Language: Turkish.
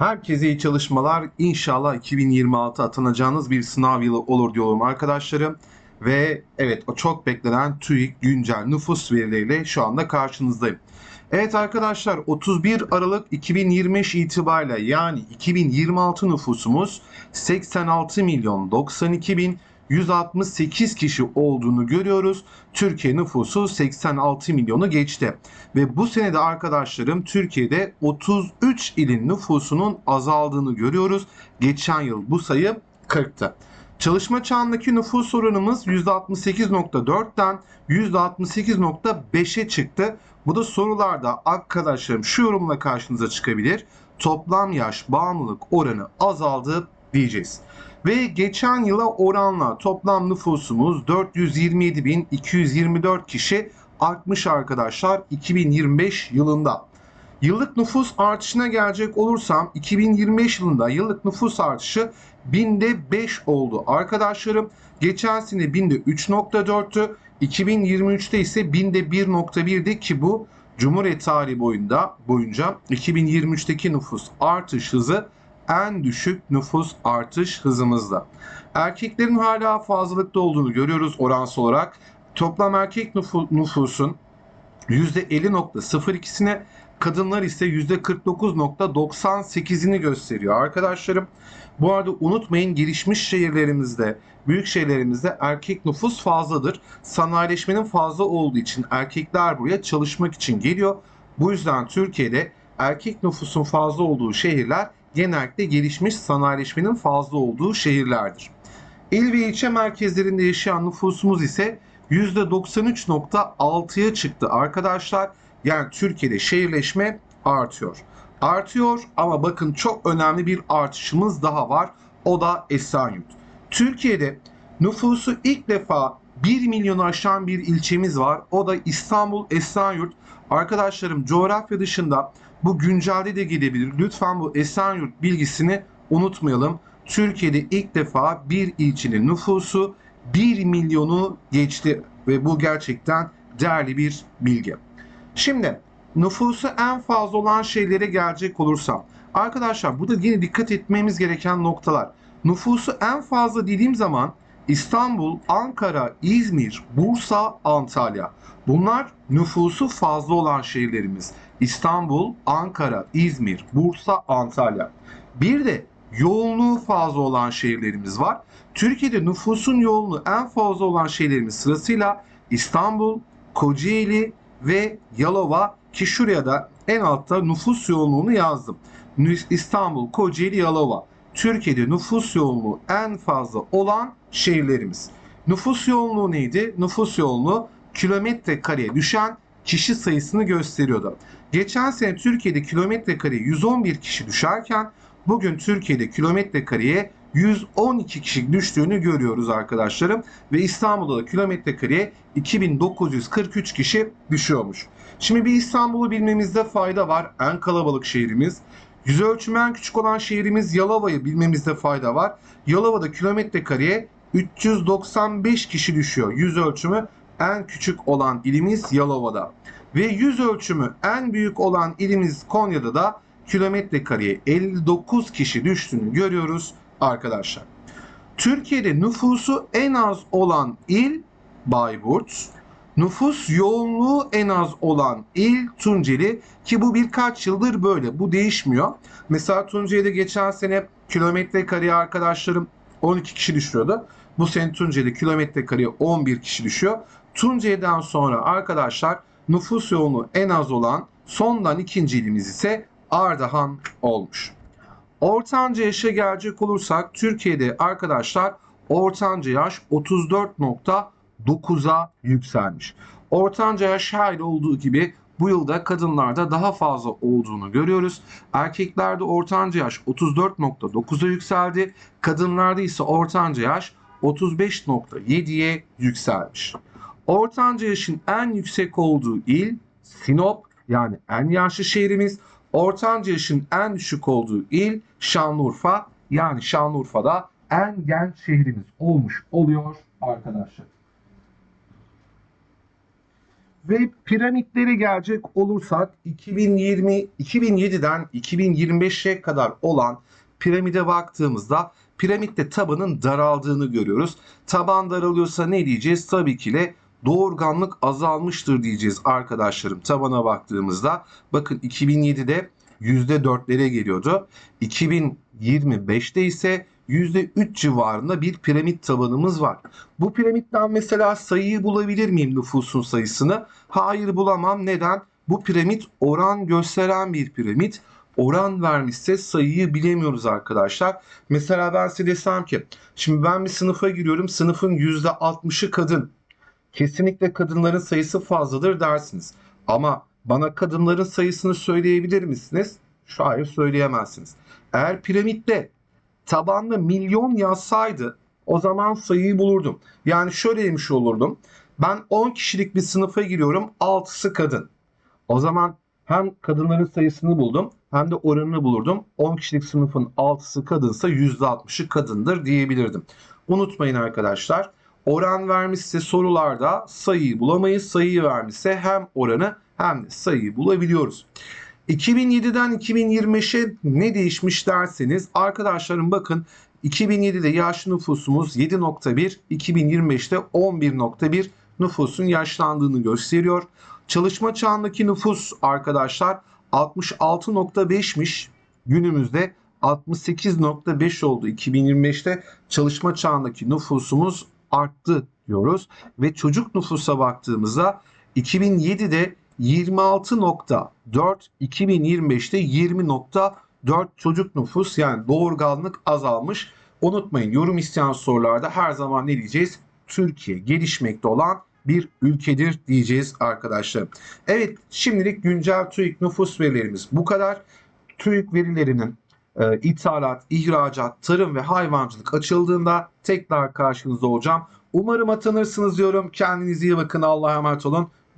Herkese iyi çalışmalar. İnşallah 2026 atanacağınız bir sınav yılı olur diyorum arkadaşlarım. Ve evet o çok beklenen TÜİK güncel nüfus verileriyle şu anda karşınızdayım. Evet arkadaşlar 31 Aralık 2025 itibariyle yani 2026 nüfusumuz 86 milyon 92 bin 168 kişi olduğunu görüyoruz. Türkiye nüfusu 86 milyonu geçti. Ve bu senede arkadaşlarım Türkiye'de 33 ilin nüfusunun azaldığını görüyoruz. Geçen yıl bu sayı 40'tı. Çalışma çağındaki nüfus oranımız %68.4'ten %68.5'e çıktı. Bu da sorularda arkadaşlarım şu yorumla karşınıza çıkabilir. Toplam yaş bağımlılık oranı azaldı diyeceğiz. Ve geçen yıla oranla toplam nüfusumuz 427.224 kişi artmış arkadaşlar 2025 yılında. Yıllık nüfus artışına gelecek olursam 2025 yılında yıllık nüfus artışı binde 5 oldu arkadaşlarım. Geçen sene binde 3.4'tü. 2023'te ise binde 1.1'di ki bu Cumhuriyet tarihi boyunda boyunca 2023'teki nüfus artış hızı en düşük nüfus artış hızımızda. Erkeklerin hala fazlalıkta olduğunu görüyoruz oransal olarak. Toplam erkek nüfu- nüfusun %50.02'sine kadınlar ise %49.98'ini gösteriyor arkadaşlarım. Bu arada unutmayın gelişmiş şehirlerimizde, büyük şehirlerimizde erkek nüfus fazladır. Sanayileşmenin fazla olduğu için erkekler buraya çalışmak için geliyor. Bu yüzden Türkiye'de erkek nüfusun fazla olduğu şehirler genellikle gelişmiş sanayileşmenin fazla olduğu şehirlerdir. İl ve ilçe merkezlerinde yaşayan nüfusumuz ise %93.6'ya çıktı arkadaşlar. Yani Türkiye'de şehirleşme artıyor. Artıyor ama bakın çok önemli bir artışımız daha var. O da Esenyurt. Türkiye'de nüfusu ilk defa 1 milyonu aşan bir ilçemiz var. O da İstanbul Esenyurt. Arkadaşlarım coğrafya dışında bu güncelde de gidebilir. Lütfen bu Esenyurt bilgisini unutmayalım. Türkiye'de ilk defa bir ilçenin nüfusu 1 milyonu geçti ve bu gerçekten değerli bir bilgi. Şimdi nüfusu en fazla olan şeylere gelecek olursam. Arkadaşlar burada yine dikkat etmemiz gereken noktalar. Nüfusu en fazla dediğim zaman İstanbul, Ankara, İzmir, Bursa, Antalya. Bunlar nüfusu fazla olan şehirlerimiz. İstanbul, Ankara, İzmir, Bursa, Antalya. Bir de yoğunluğu fazla olan şehirlerimiz var. Türkiye'de nüfusun yoğunluğu en fazla olan şehirlerimiz sırasıyla İstanbul, Kocaeli ve Yalova ki şuraya da en altta nüfus yoğunluğunu yazdım. İstanbul, Kocaeli, Yalova. Türkiye'de nüfus yoğunluğu en fazla olan şehirlerimiz. Nüfus yoğunluğu neydi? Nüfus yoğunluğu kilometre kareye düşen kişi sayısını gösteriyordu. Geçen sene Türkiye'de kilometre kareye 111 kişi düşerken bugün Türkiye'de kilometre kareye 112 kişi düştüğünü görüyoruz arkadaşlarım. Ve İstanbul'da da kilometre kareye 2943 kişi düşüyormuş. Şimdi bir İstanbul'u bilmemizde fayda var. En kalabalık şehrimiz. Yüz ölçümü en küçük olan şehrimiz Yalova'yı bilmemizde fayda var. Yalova'da kilometre kareye 395 kişi düşüyor. Yüz ölçümü en küçük olan ilimiz Yalova'da. Ve yüz ölçümü en büyük olan ilimiz Konya'da da kilometre kareye 59 kişi düştüğünü görüyoruz arkadaşlar. Türkiye'de nüfusu en az olan il Bayburt. Nüfus yoğunluğu en az olan il Tunceli ki bu birkaç yıldır böyle. Bu değişmiyor. Mesela Tunceli'de geçen sene kilometre kareye arkadaşlarım 12 kişi düşüyordu. Bu sene Tunceli kilometre kareye 11 kişi düşüyor. Tunceli'den sonra arkadaşlar nüfus yoğunluğu en az olan sondan ikinci ilimiz ise Ardahan olmuş. Ortanca yaşa gelecek olursak Türkiye'de arkadaşlar ortanca yaş 34.9'a yükselmiş. Ortanca yaş her olduğu gibi bu yılda kadınlarda daha fazla olduğunu görüyoruz. Erkeklerde ortanca yaş 34.9'a yükseldi. Kadınlarda ise ortanca yaş 35.7'ye yükselmiş. Ortanca yaşın en yüksek olduğu il Sinop yani en yaşlı şehrimiz. Ortanca yaşın en düşük olduğu il Şanlıurfa yani Şanlıurfa'da en genç şehrimiz olmuş oluyor arkadaşlar. Ve piramitlere gelecek olursak 2020 2007'den 2025'e kadar olan piramide baktığımızda piramitte tabanın daraldığını görüyoruz. Taban daralıyorsa ne diyeceğiz? Tabii ki de doğurganlık azalmıştır diyeceğiz arkadaşlarım tabana baktığımızda. Bakın 2007'de %4'lere geliyordu. 2025'te ise %3 civarında bir piramit tabanımız var. Bu piramitten mesela sayıyı bulabilir miyim nüfusun sayısını? Hayır bulamam. Neden? Bu piramit oran gösteren bir piramit. Oran vermişse sayıyı bilemiyoruz arkadaşlar. Mesela ben size desem ki şimdi ben bir sınıfa giriyorum. Sınıfın %60'ı kadın. Kesinlikle kadınların sayısı fazladır dersiniz. Ama bana kadınların sayısını söyleyebilir misiniz? Şu hayır söyleyemezsiniz. Eğer piramitte tabanda milyon yazsaydı o zaman sayıyı bulurdum. Yani şöyle demiş olurdum. Ben 10 kişilik bir sınıfa giriyorum. 6'sı kadın. O zaman hem kadınların sayısını buldum hem de oranını bulurdum. 10 kişilik sınıfın 6'sı kadınsa %60'ı kadındır diyebilirdim. Unutmayın arkadaşlar. Oran vermişse sorularda sayıyı bulamayız. Sayıyı vermişse hem oranı hem de sayıyı bulabiliyoruz. 2007'den 2025'e ne değişmiş derseniz arkadaşlarım bakın 2007'de yaş nüfusumuz 7.1, 2025'te 11.1 nüfusun yaşlandığını gösteriyor. Çalışma çağındaki nüfus arkadaşlar 66.5'miş. Günümüzde 68.5 oldu. 2025'te çalışma çağındaki nüfusumuz arttı diyoruz. Ve çocuk nüfusa baktığımızda 2007'de 26.4, 2025'te 20.4 çocuk nüfus yani doğurganlık azalmış. Unutmayın yorum isteyen sorularda her zaman ne diyeceğiz? Türkiye gelişmekte olan bir ülkedir diyeceğiz arkadaşlar. Evet şimdilik güncel TÜİK nüfus verilerimiz bu kadar. TÜİK verilerinin e, ithalat, ihracat, tarım ve hayvancılık açıldığında tekrar karşınızda olacağım. Umarım atanırsınız diyorum. Kendinize iyi bakın. Allah'a emanet olun.